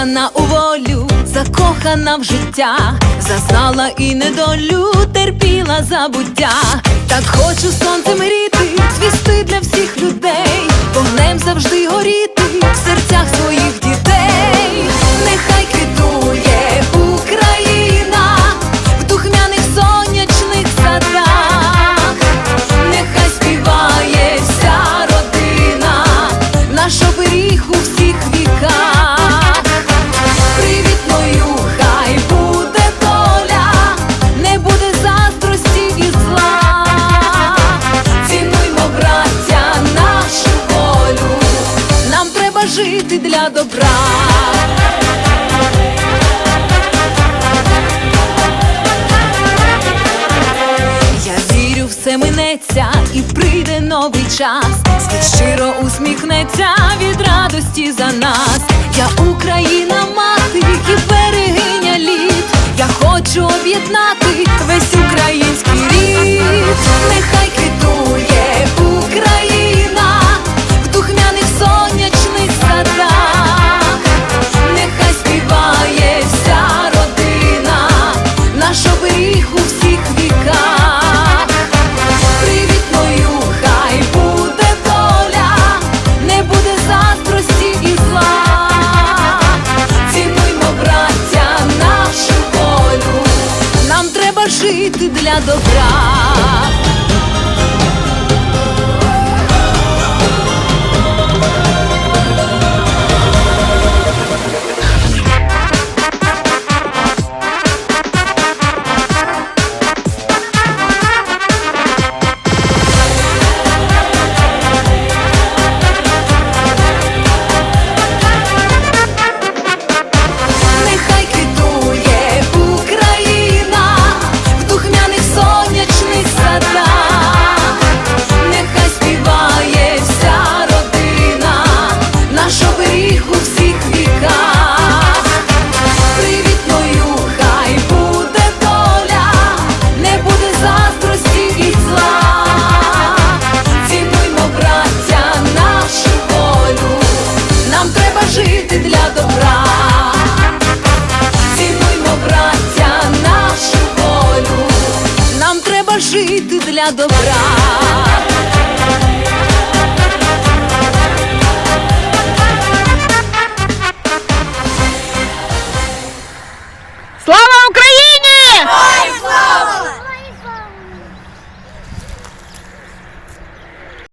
Закохана у волю, закохана в життя, зазнала і недолю, терпіла забуття. Так хочу сонцем мріти, звісти для всіх людей, вогнем завжди горіти. жити для добра. Я вірю, все минеться і прийде новий час. Світ щиро усміхнеться від радості за нас. Я Україна мати. для добра. жити для добра.